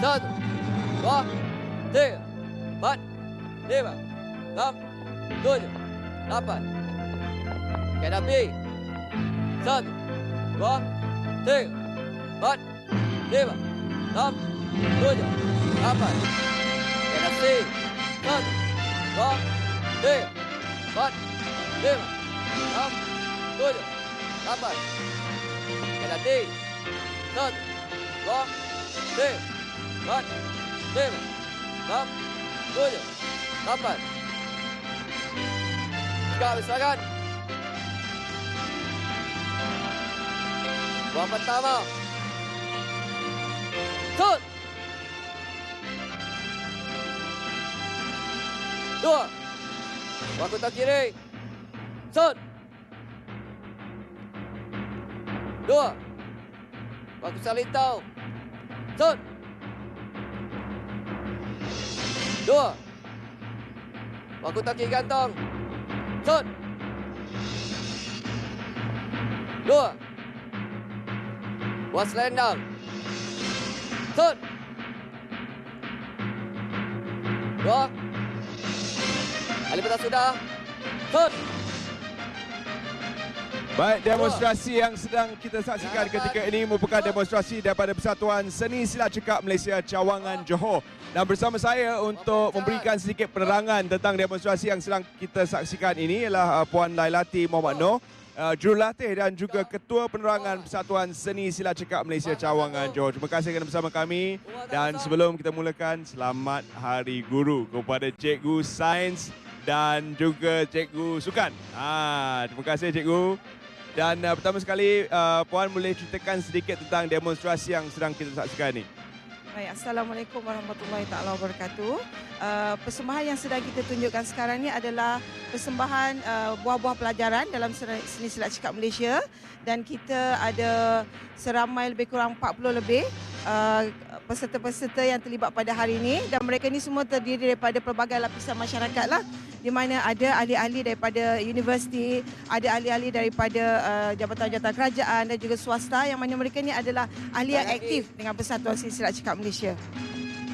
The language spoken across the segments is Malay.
Satu, dua, tiga, empat, lima, enam, tujuh, lapan. Kat api. Satu, dua, tiga, empat, lima, enam, tujuh, lapan. Kat api. Satu, dua, tiga, empat, lima, enam, tujuh, lapan. Kat api. Tiga, empat, lima, enam, tujuh, lapan. Tegak bersilakan. Buang pertama. Tut. Dua. Buang kotak kiri. Tut. Dua. Buang kotak lintau. Tut. Dua. Buang kotak kiri gantong. Tut. Dua. Buat selendang. Tut. Dua. Ali petang sudah. Tut. Baik, demonstrasi yang sedang kita saksikan ketika ini merupakan demonstrasi daripada Persatuan Seni Silat Cekak Malaysia Cawangan Johor. Dan bersama saya untuk memberikan sedikit penerangan tentang demonstrasi yang sedang kita saksikan ini ialah uh, Puan Lailati Muhammad Noor, uh, jurulatih dan juga Ketua Penerangan Persatuan Seni Silat Cekak Malaysia Cawangan Johor. Terima kasih kerana bersama kami dan sebelum kita mulakan, selamat Hari Guru kepada Cikgu Sains dan juga Cikgu Sukan. Ah, terima kasih Cikgu. Dan uh, pertama sekali, uh, Puan boleh ceritakan sedikit tentang demonstrasi yang sedang kita saksikan ini. Baik, Assalamualaikum warahmatullahi taala wabarakatuh. Uh, persembahan yang sedang kita tunjukkan sekarang ni adalah persembahan uh, buah-buah pelajaran dalam seni silat cekak Malaysia dan kita ada seramai lebih kurang 40 lebih uh, peserta-peserta yang terlibat pada hari ini dan mereka ni semua terdiri daripada pelbagai lapisan masyarakat lah di mana ada ahli-ahli daripada universiti, ada ahli-ahli daripada uh, jabatan-jabatan kerajaan dan juga swasta yang mana mereka ni adalah ahli yang aktif dengan Persatuan Seni Silat Cekak Malaysia.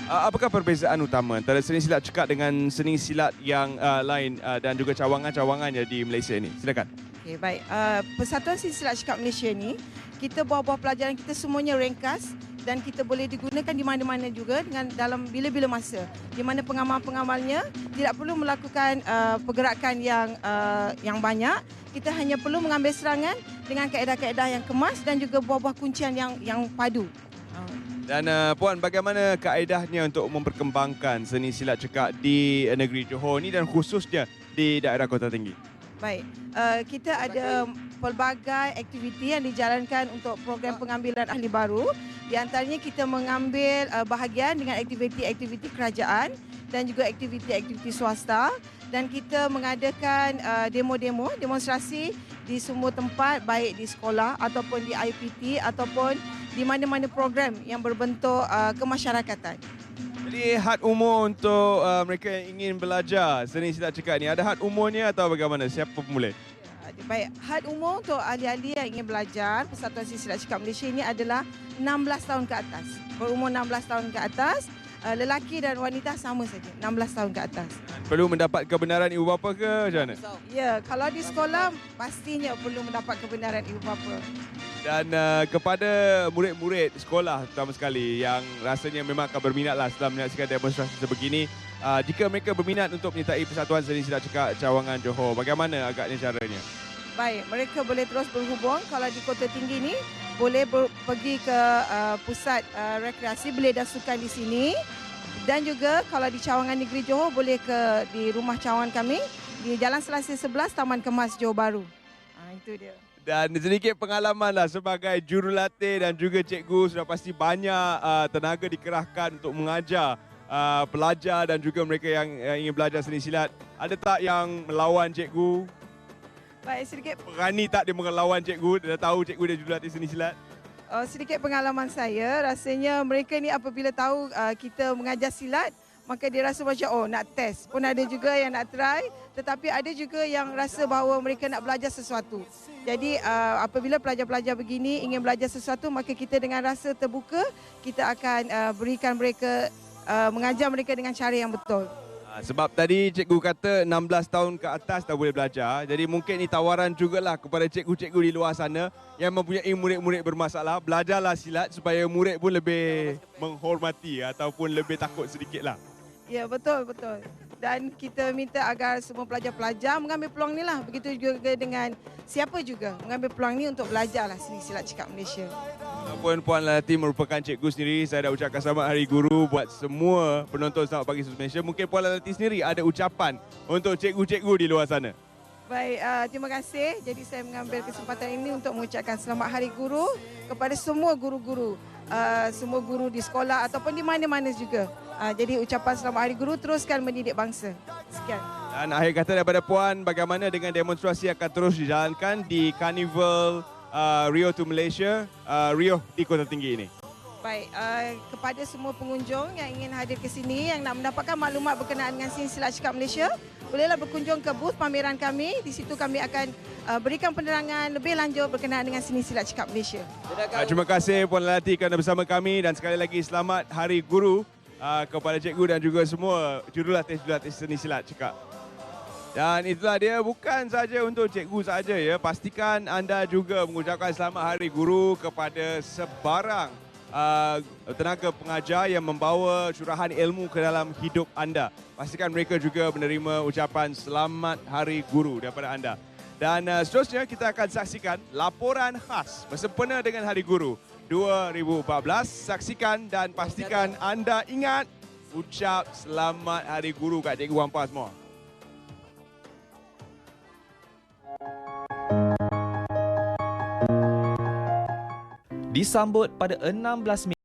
Uh, apakah perbezaan utama antara seni silat cekak dengan seni silat yang uh, lain uh, dan juga cawangan-cawangannya di Malaysia ini? Silakan. Okey, baik. Uh, Persatuan Seni Silat Cekak Malaysia ni, kita buah-buah pelajaran kita semuanya ringkas dan kita boleh digunakan di mana-mana juga dengan dalam bila-bila masa. Di mana pengamal-pengamalnya tidak perlu melakukan uh, pergerakan yang uh, yang banyak. Kita hanya perlu mengambil serangan dengan kaedah-kaedah yang kemas dan juga buah-buah kuncian yang yang padu. Dan uh, Puan, bagaimana kaedahnya untuk memperkembangkan seni silat cekak di uh, negeri Johor ni dan khususnya di daerah Kota Tinggi? Baik, uh, kita ada pelbagai aktiviti yang dijalankan untuk program pengambilan ahli baru. Di antaranya kita mengambil uh, bahagian dengan aktiviti-aktiviti kerajaan dan juga aktiviti-aktiviti swasta dan kita mengadakan uh, demo-demo, demonstrasi di semua tempat baik di sekolah ataupun di IPT ataupun di mana-mana program yang berbentuk uh, kemasyarakatan. Jadi had umur untuk uh, mereka yang ingin belajar seni silat cekak ni ada had umurnya atau bagaimana? Siapa pemulai? Baik, had umur untuk ahli-ahli yang ingin belajar Persatuan Seni Silat Cekak Malaysia ini adalah 16 tahun ke atas. Berumur 16 tahun ke atas, uh, lelaki dan wanita sama saja, 16 tahun ke atas. Perlu mendapat kebenaran ibu bapa ke macam mana? Ya, kalau di sekolah pastinya perlu mendapat kebenaran ibu bapa. Dan uh, kepada murid-murid sekolah terutama sekali yang rasanya memang akan berminatlah setelah menyaksikan demonstrasi sebegini, uh, jika mereka berminat untuk menyertai Persatuan Seni Silat Cekak Cawangan Johor, bagaimana agaknya caranya? Baik, mereka boleh terus berhubung kalau di Kota Tinggi ni boleh ber, pergi ke uh, pusat uh, rekreasi belia dan sukan di sini dan juga kalau di Cawangan Negeri Johor boleh ke di rumah cawangan kami di Jalan Selasih 11 Taman Kemas Johor Bahru. Ha, itu dia. Dan sedikit pengalaman lah sebagai jurulatih dan juga cikgu sudah pasti banyak uh, tenaga dikerahkan untuk mengajar uh, pelajar dan juga mereka yang, yang ingin belajar seni silat. Ada tak yang melawan cikgu? Baik, sedikit Berani tak dia melawan cikgu? Dia dah tahu cikgu dia jurulatih seni silat? uh, sedikit pengalaman saya rasanya mereka ni apabila tahu uh, kita mengajar silat maka dia rasa macam oh nak test. Pun ada juga yang nak try tetapi ada juga yang rasa bahawa mereka nak belajar sesuatu. Jadi uh, apabila pelajar-pelajar begini ingin belajar sesuatu maka kita dengan rasa terbuka kita akan uh, berikan mereka uh, mengajar mereka dengan cara yang betul. Ah, Sebab tadi cikgu kata 16 tahun ke atas dah boleh belajar. Jadi mungkin ini tawaran jugalah kepada cikgu-cikgu di luar sana yang mempunyai murid-murid bermasalah. Belajarlah silat supaya murid pun lebih menghormati ataupun lebih takut sedikit lah. Ya betul betul. Dan kita minta agar semua pelajar-pelajar mengambil peluang ni lah. Begitu juga dengan siapa juga mengambil peluang ni untuk belajarlah seni silat cakap Malaysia. Walaupun Puan Lati merupakan cikgu sendiri, saya dah ucapkan selamat Hari Guru buat semua penonton Selamat Pagi Susu Malaysia. Mungkin Puan Lati sendiri ada ucapan untuk cikgu-cikgu di luar sana. Baik, uh, terima kasih. Jadi saya mengambil kesempatan ini untuk mengucapkan selamat Hari Guru kepada semua guru-guru. Uh, semua guru di sekolah ataupun di mana-mana juga. Uh, jadi ucapan selamat Hari Guru teruskan mendidik bangsa. Sekian. Dan akhir kata daripada Puan, bagaimana dengan demonstrasi akan terus dijalankan di Carnival uh, Rio to Malaysia, uh, Rio di Kota Tinggi ini? Baik, uh, kepada semua pengunjung yang ingin hadir ke sini yang nak mendapatkan maklumat berkenaan dengan seni silat cakap Malaysia, bolehlah berkunjung ke booth pameran kami. Di situ kami akan uh, berikan penerangan lebih lanjut berkenaan dengan seni silat cakap Malaysia. Uh, terima kasih Puan Lati kerana bersama kami dan sekali lagi selamat Hari Guru uh, kepada cikgu dan juga semua jurulatih-jurulatih seni silat cekak. Dan itulah dia bukan saja untuk cikgu saja ya. Pastikan anda juga mengucapkan selamat Hari Guru kepada sebarang uh, tenaga pengajar yang membawa curahan ilmu ke dalam hidup anda. Pastikan mereka juga menerima ucapan selamat Hari Guru daripada anda. Dan uh, seterusnya kita akan saksikan laporan khas bersempena dengan Hari Guru 2014. Saksikan dan pastikan anda ingat ucap selamat Hari Guru kat cikgu hampa semua. Disambut pada 16 Mei